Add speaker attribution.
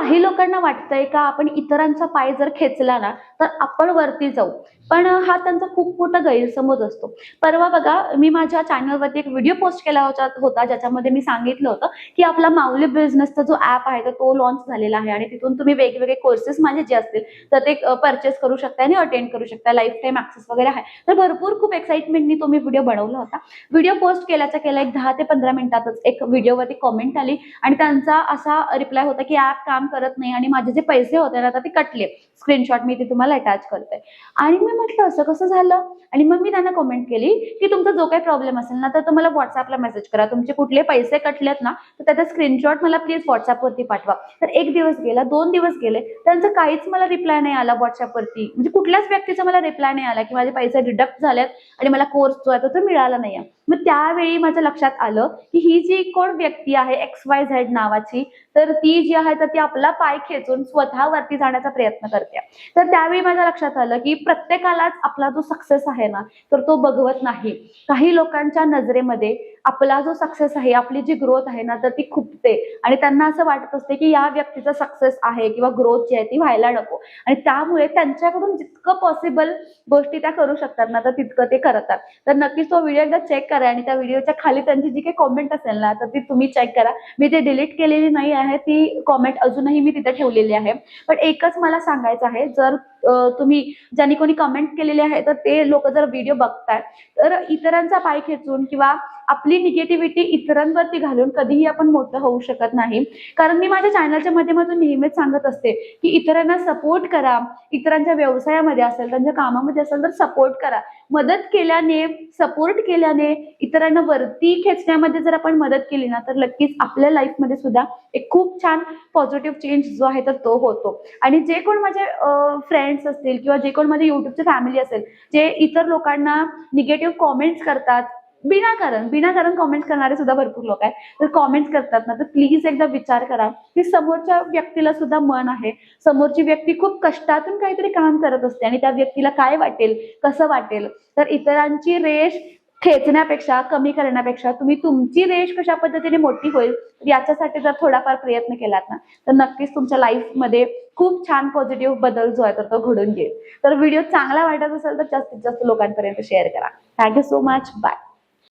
Speaker 1: काही लोकांना वाटतंय का आपण इतरांचा पाय जर खेचला ना तर आपण वरती जाऊ. पण हा त्यांचा खूप मोठा गैरसमज असतो. परवा बघा मी माझ्या चॅनलवरती एक व्हिडिओ पोस्ट केला होता ज्याच्यामध्ये मी सांगितलं होतं की आपला माऊली बिझनेसचा जो ऍप आहे तर तो लॉन्च झालेला आहे आणि तिथून तुम्ही वेगवेगळे कोर्सेस माझे जे असतील तर ते परचेस करू शकता आणि अटेंड करू शकता लाईफ टाईम ऍक्सेस वगैरे आहे. तर भरपूर खूप एक्साइटमेंटनी तो मी व्हिडिओ बनवला होता. व्हिडिओ पोस्ट केल्याच्या केला एक दहा ते पंधरा मिनिटातच एक व्हिडिओवरती कॉमेंट आली आणि त्यांचा असा रिप्लाय होता की ऍप काम करत नाही आणि माझे जे पैसे होते ना आता ते कटले. स्क्रीनशॉट मी ते तुम्हाला अटॅच करते. आणि मी म्हटलं असं कसं झालं? आणि मग मी त्यांना कमेंट केली की तुमचा जो काही प्रॉब्लेम असेल ना तर मला व्हॉट्सअपला मेसेज करा. तुमचे कुठले पैसे कटलेत ना तर त्याचा स्क्रीनशॉट मला प्लीज व्हॉट्सअपवरती पाठवा. तर एक दिवस गेला दोन दिवस गेले त्यांचं काहीच मला रिप्लाय नाही आला व्हॉट्सअपवरती म्हणजे कुठल्याच व्यक्तीचा मला रिप्लाय नाही आला की माझे पैसे डिडक्ट झालेत आणि मला कोर्स जो आहे तो तो मिळाला नाही मग त्यावेळी माझ्या लक्षात आलं की ही जी कोण व्यक्ती आहे एक्स वाय झेड नावाची तर ती जी आहे तर ती आपला पाय खेचून स्वतःवरती जाण्याचा प्रयत्न करते. तर त्यावेळी माझ्या लक्षात आलं की प्रत्येकालाच आपला जो सक्सेस आहे ना तर तो बघवत नाही. काही लोकांच्या नजरेमध्ये आपला जो सक्सेस आहे आपली जी ग्रोथ आहे ना तर ती खुपते. आणि त्यांना असं वाटत असते की या व्यक्तीचा सक्सेस आहे किंवा ग्रोथ जी आहे ती व्हायला नको. आणि त्यामुळे त्यांच्याकडून जितकं पॉसिबल गोष्टी त्या करू शकतात ना तर तितकं ते करतात. तर नक्कीच तो व्हिडिओ एकदा चेक करा आणि त्या व्हिडिओच्या खाली त्यांची जी काही कॉमेंट असेल ना तर ती तुम्ही चेक करा. मी ते डिलीट केलेली नाही आहे ती कॉमेंट अजूनही मी तिथे ठेवलेली आहे. पण एकच मला सांगायचं आहे जर तुम्ही ज्यांनी कोणी कमेंट केलेली आहे तर ते लोक जर व्हिडिओ बघताय तर इतरांचा पाय खेचून किंवा आपली निगेटिव्हिटी इतरांवरती घालून कधीही आपण मोठं होऊ शकत नाही. कारण मी माझ्या चॅनलच्या माध्यमातून नेहमीच सांगत असते की इतरांना सपोर्ट करा. इतरांच्या व्यवसायामध्ये असेल त्यांच्या कामामध्ये असेल तर सपोर्ट करा. मदत केल्याने सपोर्ट केल्याने इतरांना वरती खेचण्यामध्ये जर आपण मदत केली ना तर नक्कीच आपल्या लाईफमध्ये सुद्धा एक खूप छान पॉझिटिव्ह चेंज जो आहे तर तो होतो. आणि जे कोण माझे फ्रेंड्स असतील किंवा जे कोण माझे युट्यूबचे फॅमिली असेल जे इतर लोकांना निगेटिव्ह कॉमेंट्स करतात बिनाकारण बिनाकारण कॉमेंट्स करणारे सुद्धा भरपूर लोक आहेत. तर कॉमेंट्स करतात ना तर प्लीज एकदा विचार करा. की समोरच्या व्यक्तीला सुद्धा मन आहे. समोरची व्यक्ती खूप कष्टातून काहीतरी काम करत असते आणि त्या व्यक्तीला काय वाटेल कसं वाटेल? तर इतरांची रेष खेचण्यापेक्षा कमी करण्यापेक्षा तुम्ही तुमची रेष कशा पद्धतीने मोठी होईल याच्यासाठी जर थोडाफार प्रयत्न केलात ना तर नक्कीच तुमच्या लाईफमध्ये खूप छान पॉझिटिव्ह बदल जो आहे तर तो घडून येईल. तर व्हिडिओ चांगला वाटत असेल तर जास्तीत जास्त लोकांपर्यंत शेअर करा. Thank you so much bye